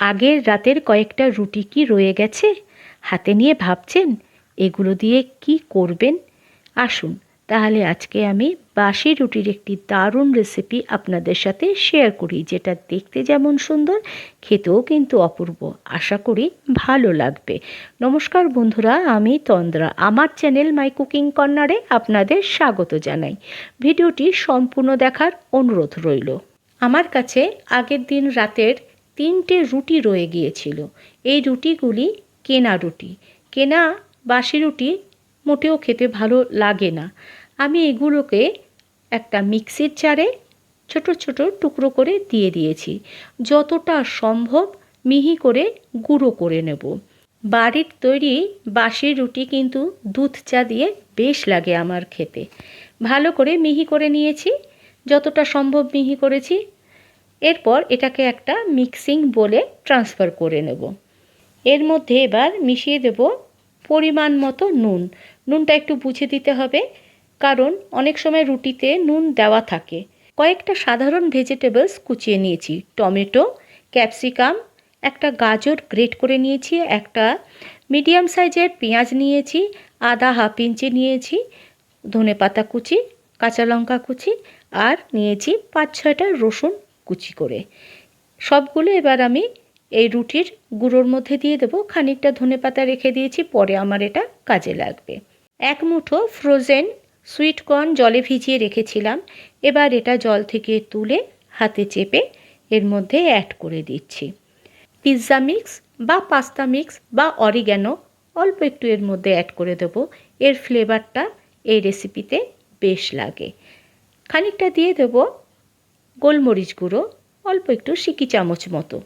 আগের রাতের কয়েকটা রুটি কি রয়ে গেছে? হাতে নিয়ে ভাবছেন, এগুলো দিয়ে কি করবেন? আসুন, তাহলে আজকে আমি বাসি রুটির একটি দারুণ রেসিপি আপনাদের সাথে শেয়ার করি, যেটা দেখতে যেমন সুন্দর, খেতেও কিন্তু অপূর্ব। আশা করি ভালো লাগবে। নমস্কার বন্ধুরা, আমি তন্দ্রা। আমার চ্যানেল মাই কুকিং কর্নারে আপনাদের স্বাগত জানাই। ভিডিওটি সম্পূর্ণ দেখার অনুরোধ রইল। আমার কাছে আগের দিন রাতের তিনটে রুটি রয়ে গিয়েছিল। এই রুটিগুলি কেনা রুটি। কেনা বাসি রুটি মোটেও খেতে ভালো লাগে না। আমি এগুলোকে একটা মিক্সির জারে ছোট ছোট টুকরো করে দিয়ে দিয়েছি। যতটা সম্ভব মিহি করে গুঁড়ো করে নেব। বাড়ির তৈরি বাসি রুটি কিন্তু দুধ চা দিয়ে বেশ লাগে আমার খেতে। ভালো করে মিহি করে নিয়েছি। যতটা সম্ভব মিহি করেছি। এরপর এটাকে একটা মিক্সিং বলে ট্রান্সফার করে নেব। এর মধ্যে এবার মিশিয়ে দেব পরিমাণ মতো নুন। নুনটা একটু বুঝে দিতে হবে, কারণ অনেক সময় রুটিতে নুন দেওয়া থাকে। কয়েকটা সাধারণ ভেজিটেবলস কুচিয়ে নিয়েছি। টমেটো, ক্যাপসিকাম, একটা গাজর গ্রেট করে নিয়েছি, একটা মিডিয়াম সাইজের পেঁয়াজ নিয়েছি, আদা হাফ ইঞ্চি নিয়েছি ধনে পাতা কুচি, কাঁচা লঙ্কা কুচি, আর নিয়েছি পাঁচ ছয়টা রসুন কুচি করে। সবগুলো এবার আমি এই রুটির গুঁড়োর মধ্যে দিয়ে দেবো। খানিকটা ধনে পাতা রেখে দিয়েছি, পরে আমার এটা কাজে লাগবে। এক মুঠো ফ্রোজেন সুইট কর্ন জলে ভিজিয়ে রেখেছিলাম। এবার এটা জল থেকে তুলে হাতে চেপে এর মধ্যে অ্যাড করে দিচ্ছি। পিৎজা মিক্স বা পাস্তা মিক্স বা অরিগ্যানো অল্প একটু এর মধ্যে অ্যাড করে দেব। এর ফ্লেভারটা এই রেসিপিতে বেশ লাগে। খানিকটা দিয়ে দেব গোলমরিচ গুঁড়ো, অল্প একটু সিকি চামচ মতো।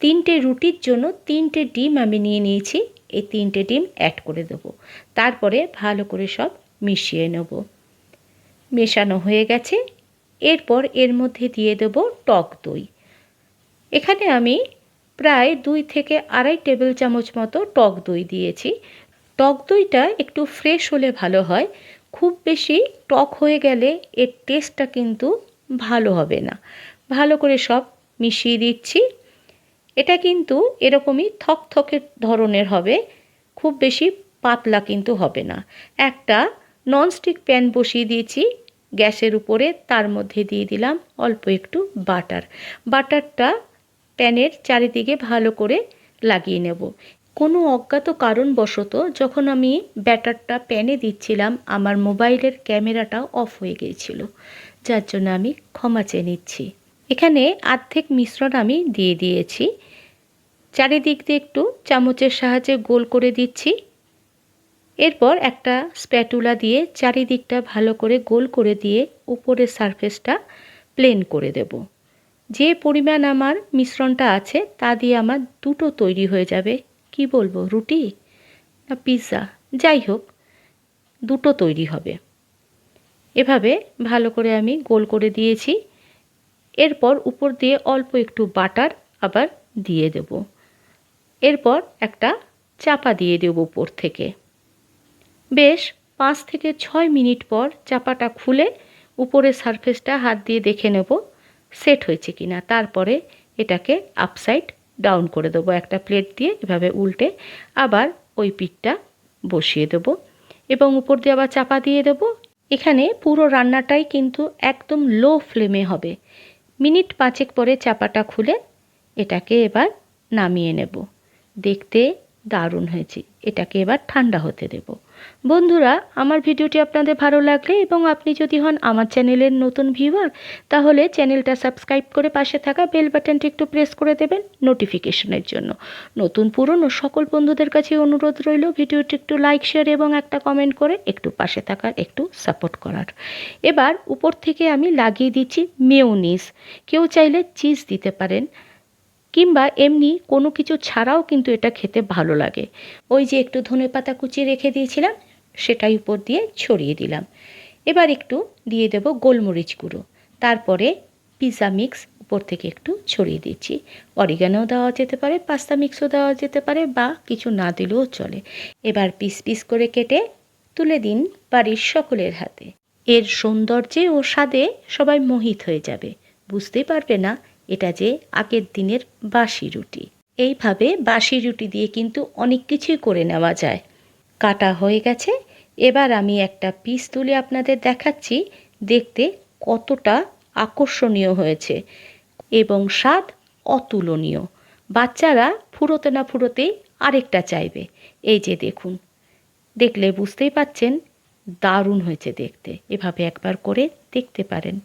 তিনটে রুটির জন্য তিনটে ডিম আমি নিয়ে নিয়েছি, এই তিনটে ডিম অ্যাড করে দেবো। তারপরে ভালো করে সব মিশিয়ে নেব। মেশানো হয়ে গেছে। এরপর এর মধ্যে দিয়ে দেব টক দই। এখানে আমি প্রায় দুই থেকে আড়াই টেবিল চামচ মতো টক দই দিয়েছি। টক দইটা একটু ফ্রেশ হলে ভালো হয়। খুব বেশি টক হয়ে গেলে এর টেস্টটা কিন্তু ভালো হবে না। ভালো করে সব মিশিয়ে দিচ্ছি। এটা কিন্তু এরকমই থকথকে ধরনের হবে, খুব বেশি পাতলা কিন্তু হবে না। একটা ননস্টিক প্যান বসিয়ে দিয়েছি, গ্যাসের উপরে, তার মধ্যে দিয়ে দিলাম অল্প একটু বাটার। বাটারটা প্যানের চারিদিকে ভালো করে লাগিয়ে নেব। কোনো অজ্ঞাত কারণবশত যখন আমি ব্যাটারটা প্যানে দিচ্ছিলাম, আমার মোবাইলের ক্যামেরাটা অফ হয়ে গিয়েছিল। যার জন্য আমি ক্ষমা চেয়ে নিচ্ছি। এখানে আর্ধেক মিশ্রণ আমি দিয়ে দিয়েছি। চারিদিক দিয়ে একটু চামচের সাহায্যে গোল করে দিচ্ছি। এরপর একটা স্প্যাটুলা দিয়ে চারিদিকটা ভালো করে গোল করে দিয়ে উপরের সারফেসটা প্লেন করে দেব। যে পরিমাণ আমার মিশ্রণটা আছে, তা দিয়ে আমার দুটো তৈরি হয়ে যাবে। কি বলব, রুটি না পিৎজা? যাই হোক, দুটো তৈরি হবে। এভাবে ভালো করে আমি গোল করে দিয়েছি। এরপর উপর দিয়ে অল্প একটু বাটার আবার দিয়ে দেব। এরপর একটা চাপা দিয়ে দেব উপর থেকে। বেশ, পাঁচ থেকে ছয় মিনিট পর চাপাটা খুলে উপরের সারফেসটা হাত দিয়ে দেখে নেব সেট হয়েছে কি না তারপরে এটাকে আপসাইড ডাউন করে দেবো। একটা প্লেট দিয়ে এভাবে উল্টে আবার ওই পিঠটা বসিয়ে দেব। এবং উপর দিয়ে আবার চাপা দিয়ে দেব। এখানে পুরো রান্নাটাই কিন্তু একদম লো ফ্লেমে হবে। মিনিট পাঁচেক পরে চাপাটা খুলে এটাকে এবার নামিয়ে নেব। দেখতে দারুণ হয়েছে। এটাকে এবার ঠান্ডা হতে দেব। বন্ধুরা, আমার ভিডিওটি আপনাদের ভালো লাগলে এবং আপনি যদি হন আমার চ্যানেলের নতুন ভিউয়ার, তাহলে চ্যানেলটা সাবস্ক্রাইব করে পাশে থাকা বেল বাটনটি একটু প্রেস করে দেবেন নোটিফিকেশনের জন্য। নতুন পুরনো সকল বন্ধুদের কাছে অনুরোধ রইল ভিডিওটি একটু লাইক, শেয়ার এবং একটা কমেন্ট করে একটু পাশে থাকার, একটু সাপোর্ট করার। এবার উপর থেকে আমি লাগিয়ে দিচ্ছি মেউনিস কেউ চাইলে চিজ দিতে পারেন। কিংবা এমনি কোনো কিছু ছাড়াও কিন্তু এটা খেতে ভালো লাগে। ওই যে একটু ধনে পাতা কুচিয়ে রেখে দিয়েছিলাম, সেটাই উপর দিয়ে ছড়িয়ে দিলাম। এবার একটু দিয়ে দেব গোলমরিচ গুঁড়ো। তারপরে পিৎজা মিক্স উপর থেকে একটু ছড়িয়ে দিচ্ছি। অরিগানোও দেওয়া যেতে পারে, পাস্তা মিক্সও দেওয়া যেতে পারে, বা কিছু না দিলেও চলে। এবার পিস পিস করে কেটে তুলে দিন বাড়ির সকলের হাতে। এর সৌন্দর্যে ও স্বাদে সবাই মোহিত হয়ে যাবে। বুঝতেই পারবে না এটা যে আগের দিনের বাসি রুটি। এইভাবে বাসি রুটি দিয়ে কিন্তু অনেক কিছুই করে নেওয়া যায়। কাটা হয়ে গেছে। এবার আমি একটা পিস তুলে আপনাদের দেখাচ্ছি। দেখতে কতটা আকর্ষণীয় হয়েছে এবং স্বাদ অতুলনীয়। বাচ্চারা ফুরোতে না ফুরোতেই আরেকটা চাইবে। এই যে দেখুন, দেখলে বুঝতেই পাচ্ছেন দারুণ হয়েছে দেখতে। এভাবে একবার করে দেখতে পারেন।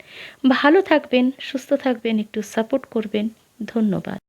ভালো থাকবেন, সুস্থ থাকবেন, একটু সাপোর্ট করবেন। ধন্যবাদ।